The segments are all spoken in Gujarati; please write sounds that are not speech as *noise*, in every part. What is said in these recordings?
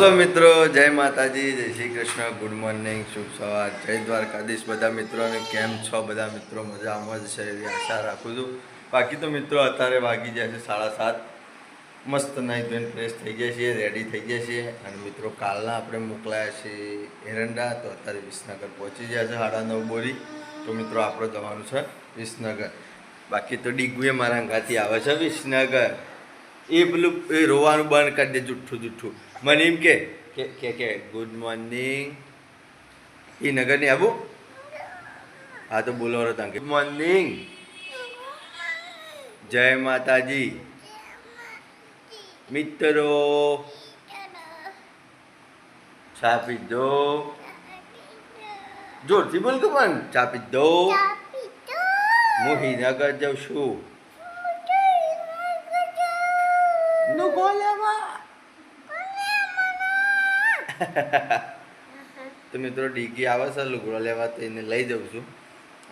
હેલો મિત્રો, જય માતાજી, જય શ્રી કૃષ્ણ, ગુડ મોર્નિંગ, શુભ સવાર, જય દ્વારકાધીશ. બધા મિત્રોને કેમ છો? બધા મિત્રો મજામાં જ છે એવી આશા રાખું છું. બાકી તો મિત્રો અત્યારે વાગી જાય છે સાડા સાત. મસ્ત નાઈ ધોઈને ફ્રેશ થઈ ગયા છીએ રેડી થઈ ગયા છીએ. અને મિત્રો, કાલના આપણે મોકલાયા છીએ એરંડા. તો અત્યારે વિસનગર પહોંચી ગયા છે સાડા નવ બોરી. તો મિત્રો, આપણે જવાનું છે વિસનગર. બાકી તો ડીગુએ મારા અંગાથી આવે છે વિસનગર. એ પેલું, એ રોવાનું બંધ કરી દે જુઠ્ઠું જુઠ્ઠું. મને એમ કે કે કે કે ગુડ મોર્નિંગ એ નગર નહીં આવું હા તો બોલો હતા ગુડ મોર્નિંગ જય માતાજી મિત્રો ચા પીધો જોરથી બોલ કે પણ ચા પીધો હું હિનગર જાઉં છું નો ગોલેવા *laughs* તો મિત્રો ડીગી આવે છે, લુગડો લેવા તો એને લઈ જાઉં છું.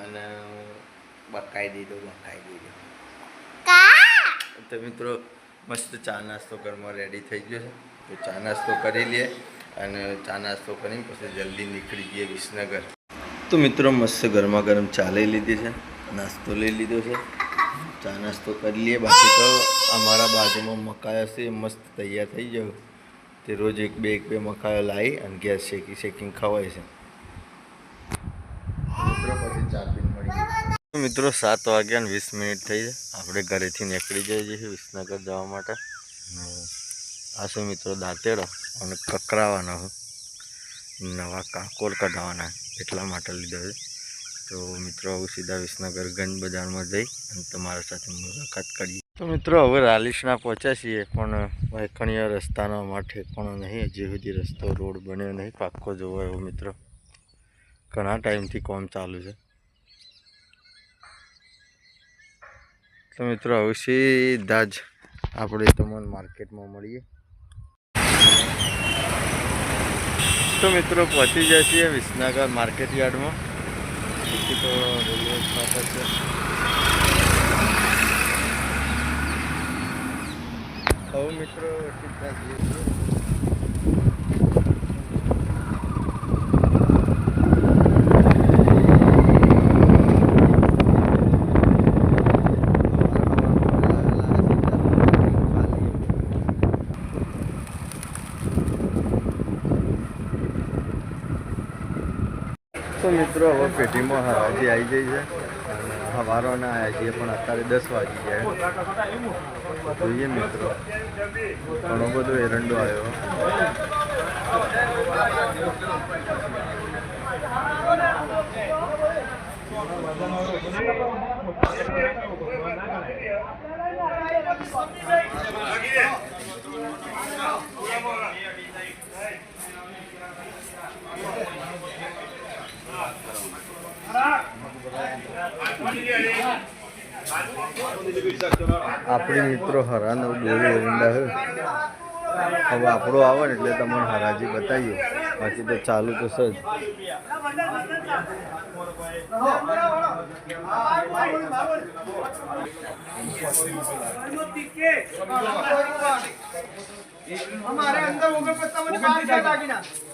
અને બકાઈ દીધો બકાઈ દીધો. તો મિત્રો મસ્ત ચા નાસ્તો ઘરમાં રેડી થઈ ગયો છે. તો ચા નાસ્તો કરી લઈએ અને ચા નાસ્તો કરીને પછી જલ્દી નીકળી જઈએ વિસનગર. તો મિત્રો મસ્ત ગરમા ગરમ ચા લઈ લીધી છે, નાસ્તો લઈ લીધો છે. ચા નાસ્તો કરી લઈએ. બાકી તો અમારા બાજુમાં મકાઈ હશે મસ્ત તૈયાર થઈ ગયો. તે રોજ એક, બે એક, બે મકાઈ લાવી અને ગેસ શેકી, શેકીને ખવાય છે. મિત્રો, સાત વાગ્યા વીસ મિનિટ થઈ છે. આપણે ઘરેથી નીકળી જઈએ છીએ વિસનગર જવા માટે. આ શું મિત્રો દાંતેડો અને કકરાવાના નવા કાકોર કઢાવાના એટલા માટે લીધો છે. તો મિત્રો, આવું સીધા વિસનગર ગંજ બજારમાં જઈ અને તમારા સાથે મુલાકાત કરીએ. તો મિત્રો, હવે રાલીસના પહોંચ્યા છીએ, પણ વાયખણીયા રસ્તાનો માટે પણ નહીં, હજી સુધી રસ્તો, રોડ બન્યો નહીં, પાક્કો જોવો એવો મિત્રો. ઘણા ટાઈમથી કોમ ચાલુ છે. તો મિત્રો, હવે સીધા જ આપણે તમને માર્કેટમાં મળીએ. તો મિત્રો, પહોંચી છીએ વિસનગર માર્કેટ યાર્ડમાં તો રેલવે ફાટક છે હવે મિત્રો તો મિત્રો હવે પેઢીમાં હરાજી આવી જાય છે. અને હવારોના આવ્યા છીએ પણ અત્યારે દસ વાગી ગયા જોઈએ મિત્રો. ઘણો બધો એરંડો આવ્યો. આપણી મિત્રો હરાનો બોલી એરંડા છે હવે આપણો આવે ને એટલે તમને હરાજી બતાવીએ. બાકી તો ચાલુ તો જ. અમારે અંદર વગર મને નથી દાગીના ને.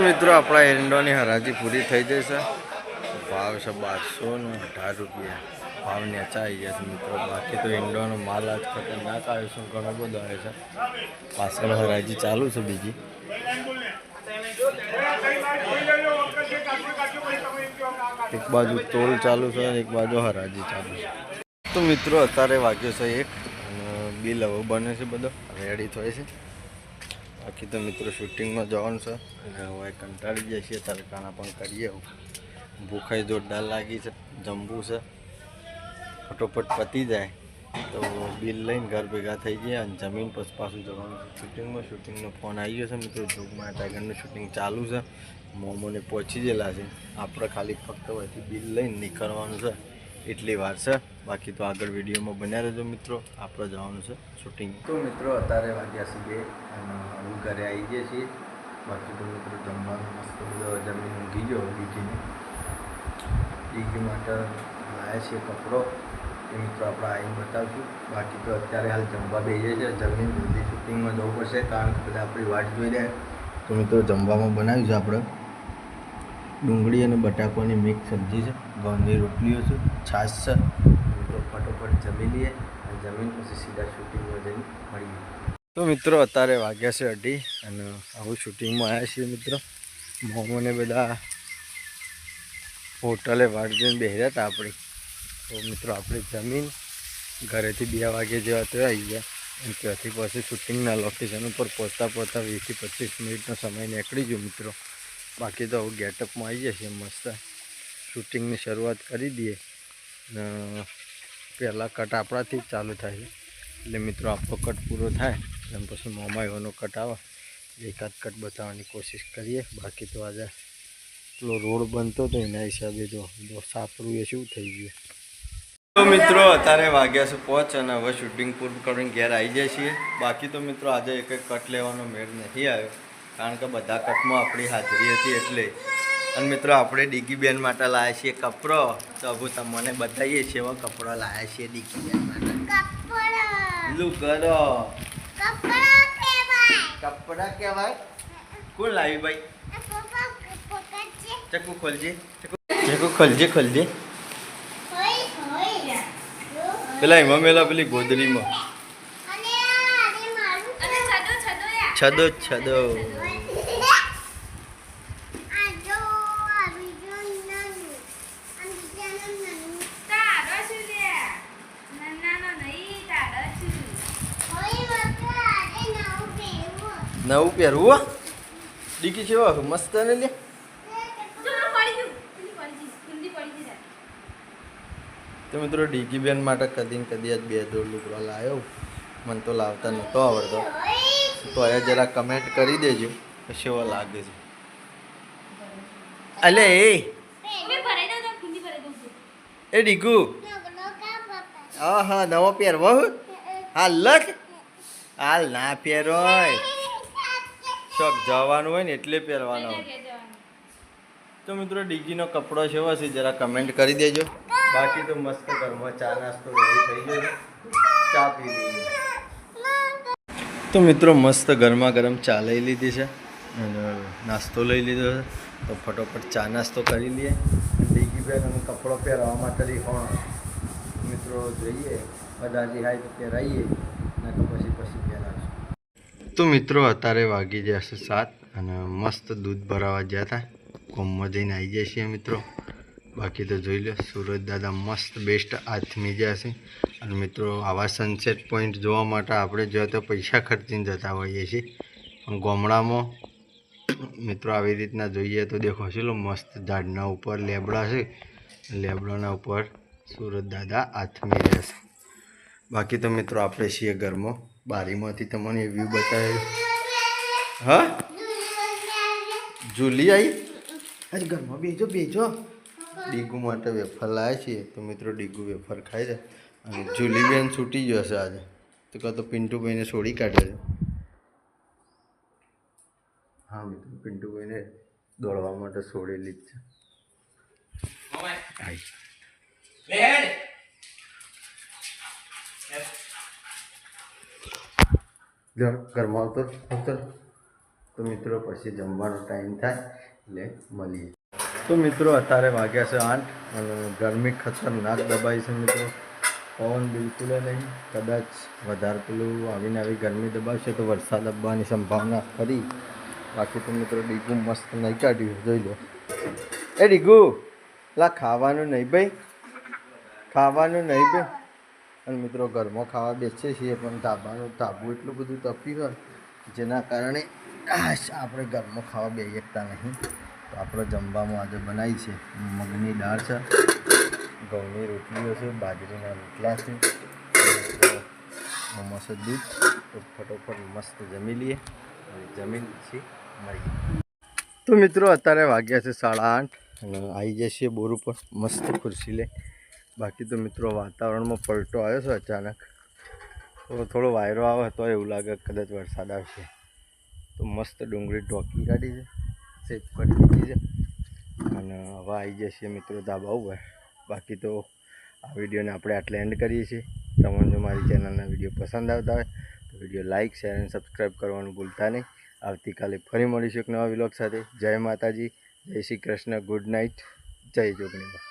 મિત્રો આપણા એરંડોની હરાજી પૂરી થઈ જશે ભાવ છે બારસો ને અઢાર રૂપિયા. ભાવ નીચા આવી ગયા છે મિત્રો. બાકી તો ઈંડોનો માલ આજ ખતરનાક આવ્યો છે, ઘણો બધો આવે છે. પાછળ હરાજી ચાલુ છે બીજી. એક બાજુ તોલ ચાલુ છે, એક બાજુ હરાજી ચાલુ છે. તો મિત્રો, અત્યારે વાગ્યો છે એક બિલ હવે બને છે બધો રેડી થાય છે. બાકી તો મિત્રો શૂટિંગમાં જવાનું છે હવે કંટાળી જઈએ છીએ, તડકાના પણ કરીએ. ભૂખાઈ જોરદાર લાગી છે જમવું છે. ફટોફટ પતી જાય તો બિલ લઈને ઘર ભેગા થઈ ગયા અને જમીન પછી પાછું જવાનું શૂટિંગમાં શૂટિંગનો ફોન આવી ગયો છે મિત્રો. જોગમાં ટાઈગરનું શૂટિંગ ચાલુ છે. મોમોને પહોંચી ગયેલા છે. આપણે ખાલી ફક્ત અહીંથી બિલ લઈને નીકળવાનું છે. એટલી વાર છે. બાકી તો આગળ વિડીયોમાં બન્યા રહેજો મિત્રો. આપણે જવાનું છે શૂટિંગ. તો મિત્રો, અત્યારે વાગ્યા સુધી હું ઘરે આવી ગયા છીએ બાકી તો મિત્રો જમવાનું મસ્ત જમીન ઊંઘી ગયો ડીગીને બીજી માટે લાયા છીએ કપડો. એ મિત્રો આપણે આવીને બતાવશું. બાકી તો અત્યારે હાલ જમવા બેસીએ છે. જમીન જલ્દી શૂટિંગમાં જવું પડશે કારણ કે બધા આપણી વાટ જોઈ રહ્યા તો મિત્રો જમવામાં બનાવ્યું છે આપણે. ડુંગળી અને બટાકાની મિક્સ સબ્જી છે. ગોંધી રોટલીઓ છે. છાશ છે. મિત્રો ફટોફટ જમી લઈએ. અને જમીન પછી સીધા શૂટિંગમાં જઈને મળીએ. તો મિત્રો અત્યારે વાગ્યા છે અઢી અને આવું શૂટિંગમાં આવ્યા છીએ મિત્રો. મોમોને બધા હોટલે વાટ જોઈને બેહ્યા હતા આપણી. તો મિત્રો, આપણે જમીન ઘરેથી બે વાગે જેવા તો આવી ગયા. અને ત્યાંથી પછી શૂટિંગના લોકેશન ઉપર પહોંચતા પહોંચતા વીસથી પચીસ મિનિટનો સમય નીકળી ગયો મિત્રો. બાકી તો હવે ગેટઅપમાં આવી જશે મસ્ત. શૂટિંગની શરૂઆત કરી દઈએ. પહેલાં કટ આપણાથી ચાલુ થાય. એટલે મિત્રો આપણો કટ પૂરો થાય. એમ પછી મોમાઈઓનો કટ આવે. એકાદ કટ બતાવવાની કોશિશ કરીએ. બાકી તો આજે પેલો રોડ બનતો હતો એના હિસાબે જો સાપરું એ શું થઈ ગયું? તો મિત્રો અત્યારે વાગ્યા છે પહોંચ અને હવે શૂટિંગ પૂરું કરીને ઘેર આવી જાય છીએ. બાકી તો મિત્રો આજે એક એક કટ લેવાનો મેળ નથી આવ્યો કારણ કે બધા કટમાં આપણી હાજરી હતી એટલે. અને મિત્રો આપણે ડીગી બેન માટે લાવ્યા છીએ કપડો. તો હવે તમને બતાવીએ છીએ એવા કપડો લાવ્યા છીએ ડીગી બેન માટે લું કરો. કપડા કહેવાય. કોણ લાવી ભાઈ? ચકુ ખોલજે ચકુ. ચકુ ખોલજે ખોલજે. પેલા એમાં મેલા પેલી ગોદડીમાં છદો છદો નવું પહેરવું. દીકી છે મસ્ત ને લે. તો મિત્રો ડીકી બેન માટે કદી કદી જ બે જોડ લુગડા લાવ્યો મને તો લાવતા નહોતો આવડતો. તો એ જરા કમેન્ટ કરી દેજો કેવો લાગે છે. અલે એ. એ ડીકુ હા હા નવો પહેરવો હો? હાલ લખ. હાલ ના પહેરો શોખ જવાનું હોય ને એટલે પહેરવાનો. હોય તો મિત્રો ડીગીનો કપડો છે જરા કમેન્ટ કરી દેજો. બાકી તો મસ્ત ઘરમાં ચા નાસ્તો રેડી થઈ ગયો ચા પી લઈએ તો મિત્રો મસ્ત ગરમા ગરમ ચા લઈ લીધી છે અને નાસ્તો લઈ લીધો છે. તો ફટોફટ ચા નાસ્તો કરી લઈએ. બેન અમે કપડો પહેરવા માટે હોણ મિત્રો જોઈએ. બધા હાય તો પહેરાઈએ ને તો પછી પછી પહેરાવશું. તો મિત્રો અત્યારે વાગી જશે સાત અને મસ્ત દૂધ ભરાવા ગયા હતા. કોમમાં જઈને આવી જાય છીએ મિત્રો. બાકી તો જોઈ લો સુરત દાદા મસ્ત બેસ્ટ આથમી જશે અને મિત્રો આવા સનસેટ પોઈન્ટ જોવા માટે આપણે જો તો પૈસા ખર્ચીને જતા હોઈએ છીએ. પણ ગામડામાં મિત્રો આવી રીતના જોઈએ તો દેખો છે મસ્ત ઝાડના ઉપર લેબડા છે. લેબડાના ઉપર સુરત દાદા આથમી રહેશે બાકી તો મિત્રો આપણે છીએ ઘરમાં. બારીમાંથી તમને એ વ્યૂ બતાવ્યો. હા? જુલી આવી ઘરમાં બેજો બેજો. ડીગુ માટે વેફર લાવ્યા છીએ તો મિત્રો ડીગુ વેફર ખાઈ જાય અને જુલીબેન છૂટી ગયો છે આજે. તો કાં તો પિન્ટુભાઈને છોડી કાઢ્યો છે. હા મિત્રો પિન્ટુભાઈને દોડવા માટે છોડેલી જ છે. ઘરમાં આવતો આવતો તો મિત્રો પછી જમવાનો ટાઈમ થાય એટલે મળીએ. તો મિત્રો અત્યારે વાગ્યા છે આઠ અને ગરમી ખતરનાક દબાઈ છે મિત્રો. પવન બિલકુલ નહીં, કદાચ વધારે પેલું આવીને આવી ગરમી દબાવશે તો વરસાદ આવવાની સંભાવના ખરી. બાકી તો મિત્રો ડીગુ મસ્ત નહીં કાઢ્યું, જોઈ લો. એ ડીગુ, લા ખાવાનું નહીં ભાઈ, ખાવાનું નહીં ભાઈ. અને મિત્રો ઘરમાં ખાવા બેસીએ છીએ, પણ ધાબાનું ધાબું એટલું બધું તપ્યું હોય, જેના કારણે આપણે ઘરમાં ખાવા બેસતા નહીં. તો આપણે જમવામાં આજે બનાવી છે. મગની દાળ છે, ઘઉંની રોટલીઓ છે, બાજરીના રોટલા છે મસ્ત દૂધ. તો ફટોફટ મસ્ત જમી લઈએ. અને જમીન પછી મળીએ. તો મિત્રો, અત્યારે વાગ્યા છે સાડા આઠ અને આવી જશે બોર ઉપર. મસ્ત ખુરશી લે બાકી તો મિત્રો, વાતાવરણમાં પલટો આવ્યો છે અચાનક. તો થોડો વાયરો આવે તો એવું લાગે કદાચ વરસાદ આવશે. તો મસ્ત ડુંગળી ઢોકી કાઢી છે. સેફ કરી દીધી છે. અને હવે આવી જશે મિત્રો ધાબા ઉપર. બાકી તો આ વિડીયોને આપણે આટલે એન્ડ કરીએ છીએ. તમને જો મારી ચેનલના વીડિયો પસંદ આવતા હોય, તો વીડિયો લાઇક શેર અને સબસ્ક્રાઈબ કરવાનું ભૂલતા નહીં. આવતીકાલે ફરી મળીશું એક નવા વિલોગ સાથે. જય માતાજી. જય શ્રી કૃષ્ણ. ગુડ નાઇટ જય જોગણીમાં